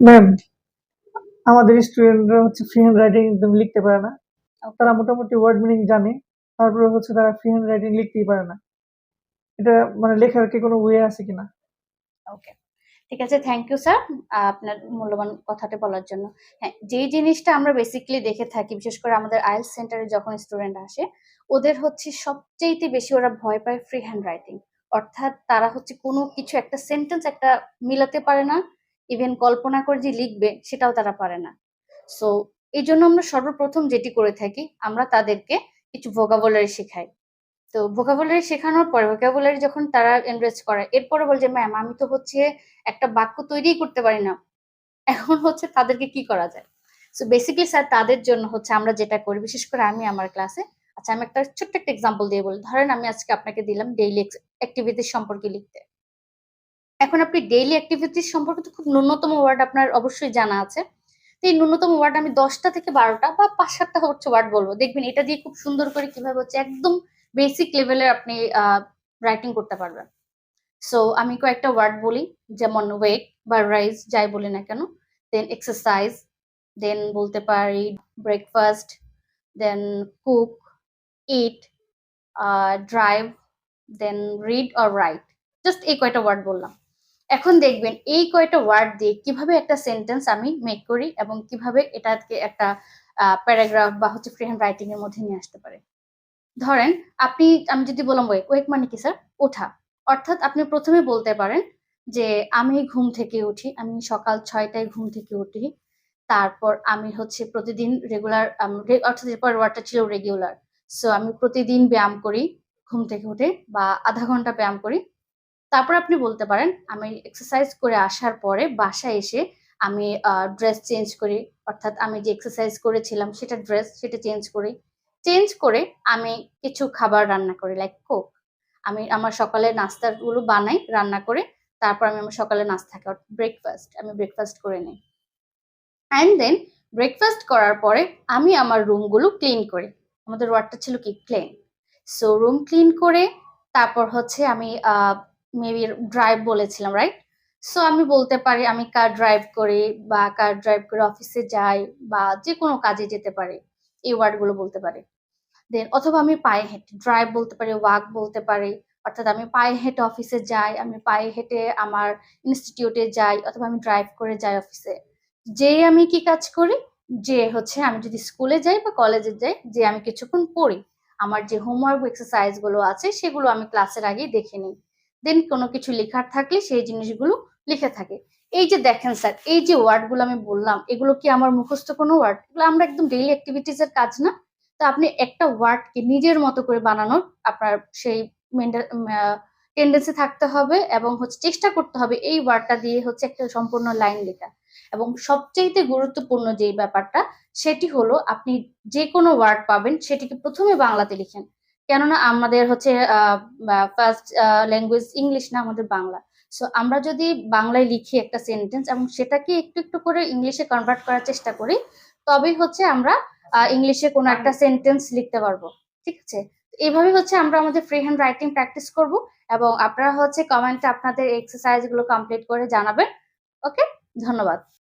Ma'am আমাদের স্টুডেন্টরা হচ্ছে ফ্রি হ্যান্ড রাইটিং একদম লিখতে পারে না। তারা মোটামুটি ওয়ার্ড মিনিং জানে তারপরে হচ্ছে তারা ফ্রি হ্যান্ড রাইটিং লিখতেই পারে না। এটা মানে লেখার কি কোনো ওয়ে আছে কিনা? ওকে ঠিক আছে থ্যাংক ইউ স্যার আপনার মূল্যবান কথাটা বলার জন্য। হ্যাঁ যেই জিনিসটা আমরা বেসিক্যালি দেখে থাকি বিশেষ করে আমাদের আইএলস সেন্টারে যখন স্টুডেন্ট আসে ওদের হচ্ছে সবচেয়েতে বেশি ওরা ভয় পায় ফ্রি হ্যান্ড রাইটিং অর্থাৎ তারা হচ্ছে কোনো কিছু একটা সেন্টেন্স একটা মিলাতে পারে না ইভেন কল্পনা করে যে লিখবে, সেটাও তারা পারে না। সো এই জন্য আমরা সর্বপ্রথম যেটি করে থাকি, আমরা তাদেরকে কিছু ভোকাবুলারি শেখাই। তো ভোকাবুলারি শেখানোর পরে ভোকাবুলারি যখন তারা এনরেজ করে, এরপরে বলে যে ম্যাম আমি তো হচ্ছে একটা বাক্য তৈরিই করতে পারি না। এখন হচ্ছে তাদেরকে কি করা যায়? সো বেসিক্যালি স্যার তাদের জন্য হচ্ছে আমরা যেটা করি, বিশেষ করে আমি আমার ক্লাসে আচ্ছা আমি একটা ছোট্ট একটা এক্সাম্পল দিয়ে বলি। ধরেন আমি আজকে আপনাকে দিলাম ডেইলি অ্যাক্টিভিটিস সম্পর্কে লিখতে। এখন আপনি ডেইলি অ্যাক্টিভিটিস সম্পর্কে তো খুব ন্যূনতম ওয়ার্ড আপনার অবশ্যই জানা আছে। তো এই ন্যূনতম ওয়ার্ড আমি দশটা থেকে বারোটা বা পাঁচ সাতটা হচ্ছে ওয়ার্ড বলব। দেখবেন এটা দিয়ে খুব সুন্দর করে কীভাবে হচ্ছে একদম বেসিক লেভেলের আপনি রাইটিং করতে পারবেন। সো আমি কয়েকটা ওয়ার্ড বলি, যেমন ওয়েক বা রাইজ যাই বলি না কেন দেন এক্সারসাইজ দেন বলতে পারি breakfast then cook eat drive then read or write just এই কয়টা ওয়ার্ড বললাম। এখন দেখবেন এই কয়টা ওয়ার্ড দিয়ে কীভাবে একটা সেন্টেন্স আমি মেক করি এবং কীভাবে এটাকে একটা প্যারাগ্রাফ বা হচ্ছে ফ্রি হ্যান্ড রাইটিং এর মধ্যে নিয়ে আসতে পারে। ধরেন আপনি, আমি যদি বললাম ওয়েক ওয়েক মানে কি স্যার ওঠা। অর্থাৎ আপনি প্রথমে বলতে পারেন যে, আমি ঘুম থেকে উঠি, আমি সকাল ছয়টায় ঘুম থেকে উঠি। তারপর আমি হচ্ছে প্রতিদিন রেগুলার অর্থাৎ এরপর ওয়ার্ডটা ছিল রেগুলার সো আমি প্রতিদিন ব্যায়াম করি, ঘুম থেকে উঠে বা আধা ঘণ্টা ব্যায়াম করি। তারপর আপনি বলতে পারেন, আমি এক্সারসাইজ করে আসার পরে বাসায় এসে আমি ড্রেস চেঞ্জ করি। অর্থাৎ আমি যে এক্সারসাইজ করেছিলাম সেটা ড্রেস সেটা চেঞ্জ করি। চেঞ্জ করে আমি কিছু খাবার রান্না করি লাইক কোক আমি আমার সকালে নাস্তাগুলো বানাই, রান্না করে, তারপর আমি আমার সকালে নাস্তা খাই ব্রেকফাস্ট আমি ব্রেকফাস্ট করে নিই। অ্যান্ড দেন ব্রেকফাস্ট করার পরে আমি আমার রুমগুলো ক্লিন করি। আমাদের ওয়ার্ডটা ছিল কি? ক্লিন সো রুম ক্লিন করে তারপর হচ্ছে আমি মেবি ড্রাইভ বলেছিলাম রাইট সো আমি বলতে পারি আমি কার ড্রাইভ করি বা কার ড্রাইভ করে অফিসে যাই বা যে কোনো কাজে যেতে পারি, এই ওয়ার্ডগুলো বলতে পারি। দেন অথবা আমি পায়ে হেঁটে ড্রাইভ বলতে পারি ওয়াক বলতে পারি, অর্থাৎ আমি পায়ে হেঁটে অফিসে যাই, আমি পায়ে হেঁটে আমার ইনস্টিটিউটে যাই, অথবা আমি ড্রাইভ করে যাই অফিসে যে আমি কি কাজ করি? যে হচ্ছে আমি যদি স্কুলে যাই বা কলেজে যাই, যে আমি কিছুক্ষণ পড়ি, আমার যে হোমওয়ার্ক এক্সারসাইজগুলো আছে, সেগুলো আমি ক্লাসের আগেই দেখে নিই। দেন কোনো কিছু লেখার থাকলে সেই জিনিসগুলো লিখে থাকে। এই যে দেখেন স্যার, এই যে ওয়ার্ডগুলো আমি বললাম, এগুলো কি আমার মুখস্থ কোনো ওয়ার্ড এগুলো আমরা একদম ডেইলি অ্যাক্টিভিটিস এর কাজ না। তো আপনি একটা ওয়ার্ডকে নিজের মতো করে বানানোর আপনার সেই টেন্ডেন্সি থাকতে হবে এবং হচ্ছে চেষ্টা করতে হবে এই ওয়ার্ডটা দিয়ে হচ্ছে একটা সম্পূর্ণ লাইন লেখা। এবং সবচেয়ে গুরুত্বপূর্ণ যে ব্যাপারটা, সেটি হলো আপনি যে কোনো ওয়ার্ড পাবেন, সেটিকে প্রথমে বাংলাতে লিখেন। কেননা আমাদের হচ্ছে ফার্স্ট ল্যাঙ্গুয়েজ ইংলিশ না আমাদের বাংলা। সো আমরা যদি বাংলায় লিখি একটা সেন্টেন্স এবং সেটাকে একটু একটু করে ইংলিশে কনভার্ট করার চেষ্টা করি তবেই হচ্ছে আমরা ইংলিশে কোনো একটা সেন্টেন্স লিখতে পারব। ঠিক আছে? এইভাবে হচ্ছে আমরা আমাদের ফ্রি হ্যান্ড রাইটিং প্র্যাকটিস করব এবং আপনারা হচ্ছে কমেন্টে আপনাদের এক্সারসাইজগুলো কমপ্লিট করে জানাবেন। ওকে ধন্যবাদ।